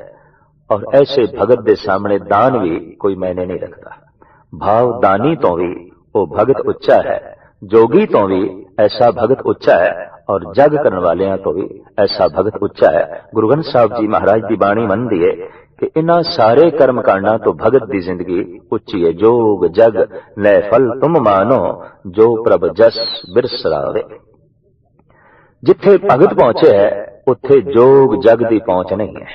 ਔਰ ਐਸੇ ਭਗਤ ਦੇ ਸਾਹਮਣੇ ਦਾਨ ਵੀ ਕੋਈ ਮੈਨੇ ਨਹੀਂ ਰੱਖਦਾ। ਭਾਵ ਦਾਨੀ ਤੋਂ ਵੀ ਉਹ ਭਗਤ ਉੱਚਾ ਹੈ, ਜੋਗੀ ਤੋਂ ਵੀ ਐਸਾ ਭਗਤ ਉੱਚਾ ਹੈ, ਔਰ ਜਗ ਕਰਨ ਵਾਲਿਆਂ ਤੋਂ ਵੀ ਐਸਾ ਭਗਤ ਉੱਚਾ ਹੈ। ਗੁਰੂ ਗ੍ਰੰਥ ਸਾਹਿਬ ਜੀ ਮਹਾਰਾਜ ਦੀ ਬਾਣੀ ਮੰਨਦੀ ਹੈ ਕਿ ਇਹਨਾਂ ਸਾਰੇ ਕਰਮ ਕਾਂਡਾਂ ਤੋਂ ਭਗਤ ਦੀ ਜ਼ਿੰਦਗੀ ਉੱਚੀ ਹੈ ਜੋਗ ਜਗ, ਲੈ ਫਲ ਤੁਮ ਮਾਨੋ, ਜੋ ਪ੍ਰਭ ਜਸ ਬਿਰਸਰਾਵੇ। ਜਿੱਥੇ ਭਗਤ ਪਹੁੰਚੇ ਹੈ ਉੱਥੇ ਜੋਗ ਜਗ ਦੀ ਪਹੁੰਚ ਨਹੀਂ ਹੈ।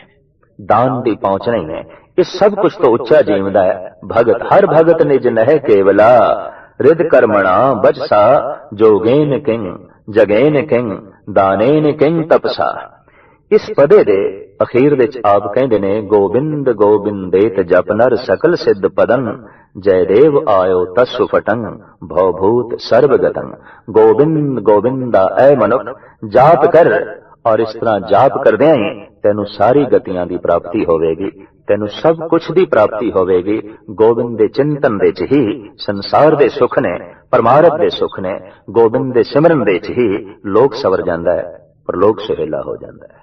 ਦਾਨ ਦੀ ਪਹੁੰਚ ਨਹੀਂ ਹੈ। ਇਹ ਸਭ ਕੁਝ ਤੋਂ ਉੱਚਾ ਜੀਵਦਾ ਹੈ। ਭਗਤ ਹਰ ਭਗਤ ਨਿਜ ਨਹਿ ਕੇਵਲਾ। ਰਿਦ ਕਰਮਣਾ ਬਚਸਾ ਜੋਗੇਨ ਕਿੰਗ ਜਗੇਨ ਕਿੰਗ ਦਾਨੇਨ ਕਿੰਗ ਤਪਸਾ। ਇਸ ਪਦੇ ਦੇ ਅਖੀਰ ਵਿੱਚ ਆਪ ਕਹਿੰਦੇ ਨੇ ਗੋਬਿੰਦ ਗੋਬਿੰਦੇਤ ਜਪ ਨਰ ਸਕਲ ਸਿੱਧ ਪਦੰ। ਜੈ ਦੇਵ ਆਇਓ ਤਸੁ ਫਟੰ ਭਉ ਭੂਤ ਸਰਬ ਗਤੰ ਗੋਬਿੰਦ ਗੋਬਿੰਦਾ ਐ ਮਨੁੱਖ ਜਾਪ ਕਰ ਔਰ ਇਸ ਤਰ੍ਹਾਂ ਜਾਪ ਕਰਦਿਆਂ ਹੀ ਤੈਨੂੰ ਸਾਰੀ ਗਤੀਆਂ ਦੀ ਪ੍ਰਾਪਤੀ ਹੋਵੇਗੀ ਤੈਨੂੰ ਸਭ ਕੁਝ ਦੀ ਪ੍ਰਾਪਤੀ ਹੋਵੇਗੀ ਗੋਬਿੰਦ ਦੇ ਚਿੰਤਨ ਦੇ ਚ ਹੀ ਸੰਸਾਰ ਦੇ ਸੁੱਖ ਨੇ ਪਰਮਾਰਥ ਦੇ ਸੁੱਖ ਨੇ ਗੋਬਿੰਦ ਦੇ ਸਿਮਰਨ ਦੇ ਚ ਹੀ ਲੋਕ ਸਵਰ ਜਾਂਦਾ ਹੈ ਪਰ ਲੋਕ ਸੁਹੇਲਾ ਹੋ ਜਾਂਦਾ ਹੈ